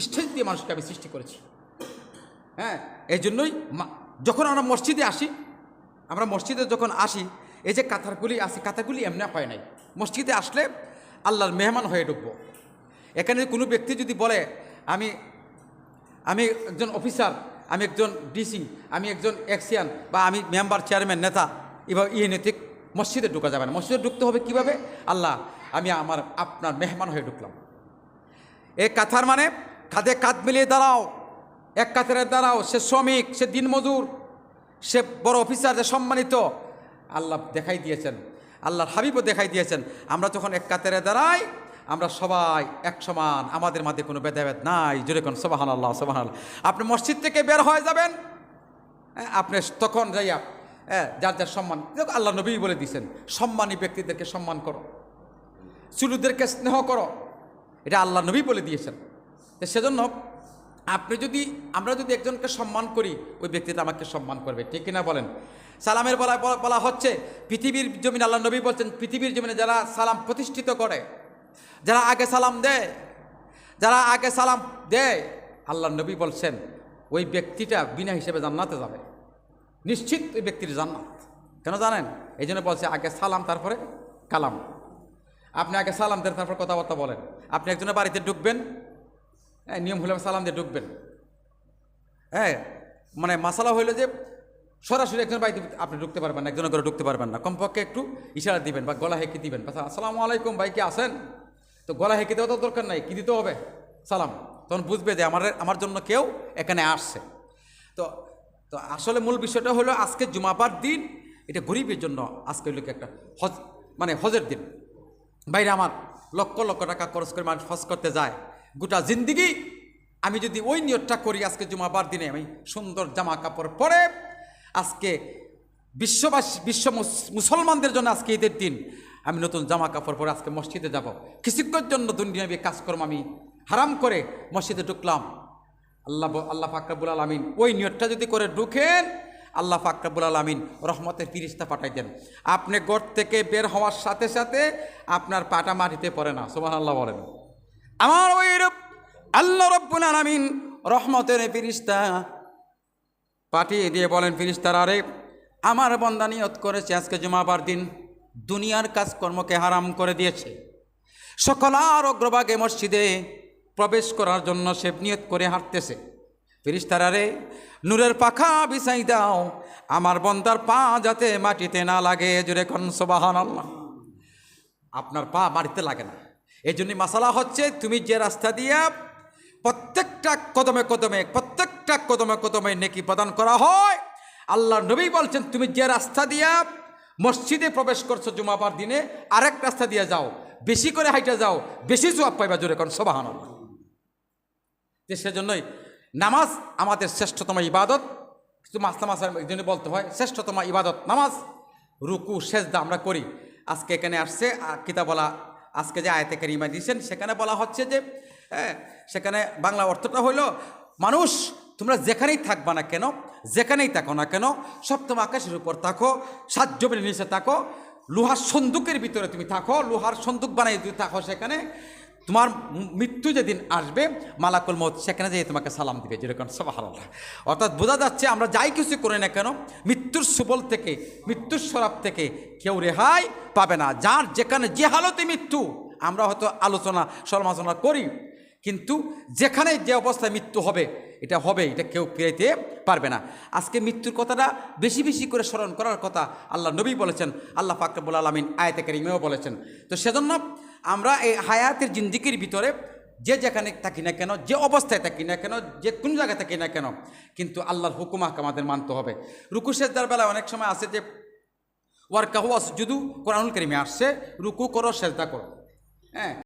Stage দিয়ে মানুষকে আমি সৃষ্টি করেছি। হ্যাঁ এই জন্যই যখন আমরা মসজিদে আসি, আমরা মসজিদে যখন আসি, এই যে কাতারগুলি আসি কাতারগুলি এমনি হয় নাই। মসজিদে আসলে আল্লাহর মেহমান হয়ে ঢুকবো। এখানে কোনো ব্যক্তি যদি বলে, আমি আমি একজন অফিসার, আমি একজন ডিসি, আমি একজন এক্সিয়ান বা আমি মেম্বার, চেয়ারম্যান, নেতা, এবার ইয়ে নৈতিক মসজিদে ঢুকা যাবে না। মসজিদে ঢুকতে হবে কীভাবে? আল্লাহ, আমি আমার আপনার মেহমান হয়ে ঢুকলাম। এই কাথার মানে কাঁধে কাঁধ মিলিয়ে দাঁড়াও। এক কাতারে দাঁড়াও সে শ্রমিক সে দিনমজুর সে বড় অফিসার যে সম্মানিত। আল্লাহ দেখাই দিয়েছেন আল্লাহর হাবিবও দেখাই দিয়েছেন। আমরা যখন এক কাতারে দাঁড়াই আমরা সবাই এক সমান আমাদের মধ্যে কোনো ভেদাভেদ নাই। জোরে কোন সবাহান আল্লাহ সবাহান আপনি মসজিদ থেকে বের হয়ে যাবেন। হ্যাঁ, আপনি তখন যাইয়া হ্যাঁ যার যার সম্মান আল্লাহ নবী বলে দিয়েছেন সম্মানী ব্যক্তিদেরকে সম্মান করো। চুলুদেরকে স্নেহ করো। এটা আল্লাহ নবী বলে দিয়েছেন। সেজন্য আপনি যদি, আমরা যদি একজনকে সম্মান করি, ওই ব্যক্তিটা আমাকে সম্মান করবে, ঠিক কিনা বলেন? সালামের বলা, বলা- হচ্ছে, পৃথিবীর জমিন আল্লাহ নবী বলছেন, পৃথিবীর জমিনে যারা সালাম প্রতিষ্ঠিত করে, যারা আগে সালাম দেয়, যারা আগে সালাম দেয়, আল্লাহ নবী বলছেন, ওই ব্যক্তিটা বিনা হিসেবে জান্নাতে যাবে। নিশ্চিত ওই ব্যক্তির জান্নাত। কেন জানেন? এই জন্য বলছে, আগে সালাম, তারপরে কালাম। আপনি আগে সালাম দেন, তারপর কথাবার্তা বলেন। আপনি একজনের বাড়িতে ঢুকবেন হ্যাঁ নিয়ম হলে সালাম দিয়ে ঢুকবেন। হ্যাঁ মানে মাসালা হইল যে সরাসরি একজন বাড়িতে আপনি ঢুকতে পারবেন না, একজনের ঘরে ঢুকতে পারবেন না। কমপক্ষে একটু ইশারা দিবেন বা গলা হেঁকে দিবেন। আসসালামু আলাইকুম, ভাই, কি আসেন তো গলা হেঁকে দেওয়া তো দরকার নাই, কি দিতে হবে? সালাম। তখন বুঝবে যে আমার আমার জন্য কেউ এখানে আসছে। তো তো আসলে মূল বিষয়টা হলো আজকে জুমাবার দিন, এটা গরিবের জন্য আজকে হলো কি একটা হজ মানে হজের দিন। বাইরে আমার লক্ষ লক্ষ টাকা খরচ করে মানুষ হজ করতে যায়। গোটা জিন্দিগি আমি যদি ওই নিয়তটা করি আজকে জুমাবার দিনে, আমি সুন্দর জামা কাপড় পরে আজকে বিশ্ববাসী, বিশ্ব মুস- মুসলমানদের জন্য আজকে ঈদের দিন, আমি নতুন জামা কাপড় পরে আজকে মসজিদে যাব। কিছুক্ষণের জন্য দুনিয়াবী কাজকর্ম আমি হারাম করে মসজিদে ঢুকলাম। আল্লাহ আল্লাহ ফাকরাবুল আলমিন ওই নিয়তটা যদি করে ঢুকেন, আল্লাহ ফাকরাবুল আলমিন রহমতের ফিরিস্তা পাঠাই দেন। আপনি গড় থেকে বের হওয়ার সাথে সাথে আপনার পাটা মাটিতে পড়ে না সোমান আল্লাহ বলেন। আমার ওই আল্লাহ রব্বুল আলমিন রহমতের ফিরিস্তা পাঠিয়ে দিয়ে বলেন, ফিরিস্তার আরে, আমার বন্দা নিয়ত করেছে আজকে জমাবার দিন, দুনিয়ার কাজকর্মকে হারাম করে দিয়েছে। সকল আর অগ্রভাগে মসজিদে প্রবেশ করার জন্য সে নিয়ত করে হাঁটতেছে। ফিরিস্তারা রে নূরের পাখা বিছাই দাও, আমার বন্দার পা যাতে মাটিতে না লাগে জুড়ে কন আপনার পা মাটিতে লাগে না। এই জন্যই মশালা হচ্ছে তুমি যে রাস্তা দিয়া প্রত্যেকটা কদমে কদমে প্রত্যেকটা কদমে কদমে নেকি প্রদান করা হয় আল্লাহ নবী বলছেন তুমি যে রাস্তা দিয়া মসজিদে প্রবেশ করছ জুমাবার দিনে আরেক রাস্তা দিয়ে যাও বেশি করে হাইটা যাও বেশি জবাব পাইবা জোরে কোন সবাহান সেজন্যই নামাজ আমাদের শ্রেষ্ঠতম ইবাদত কিছু মাস্তা মাসার জন্য বলতে হয় শ্রেষ্ঠতম ইবাদত নামাজ রুকু সেজদা আমরা করি। আজকে এখানে আসছে আহ, কিতাব বলা আজকে যে আয়তে কারিমা দিয়েছেন সেখানে বলা হচ্ছে যে হ্যাঁ, সেখানে বাংলা অর্থটা হলো মানুষ তোমরা যেখানেই থাকবা না কেন যেখানেই থাকো না কেন সপ্তম আকাশের উপর থাকো সাত জমির নিচে থাকো লোহার সন্দুকের ভিতরে তুমি থাকো লোহার সন্দুক বানাই তুমি থাকো সেখানে তোমার মৃত্যু যেদিন আসবে, মালাকুল মত সেখানে যেয়ে তোমাকে সালাম দিবে। যেরকম সবাহাল্লাহ অর্থাৎ বোঝা যাচ্ছে আমরা যাই কিছু করি না কেন, মৃত্যুর সুবল থেকে, মৃত্যুর সরাব থেকে কেউ রেহাই পাবে না। যার যেখানে যে হালতে মৃত্যু, আমরা হয়তো আলোচনা, সমালোচনা করি। কিন্তু যেখানে যে অবস্থায় মৃত্যু হবে, এটা হবে, এটা কেউ ফিরাইতে পারবে না। আজকে মৃত্যুর কথাটা বেশি বেশি করে স্মরণ করার কথা আল্লাহ নবী বলেছেন, আল্লাহ ফাকরাবুল আলমিন আয়তে কারিমেও বলেছেন। তো সেজন্য আমরা এই হায়াতের জিন্দিগির ভিতরে যে যেখানে থাকি না কেন, যে অবস্থায় থাকি না কেন, যে কোন জায়গায় থাকি না কেন, কিন্তু আল্লাহর হুকুমাকে আমাদের মানতে হবে। রুকু সেজদার বেলায় অনেক সময় আছে যে ওয়ার কাহুয়াস যদু কোরআনুল করিমে আসছে, রুকু করো, সেজদা করো। হ্যাঁ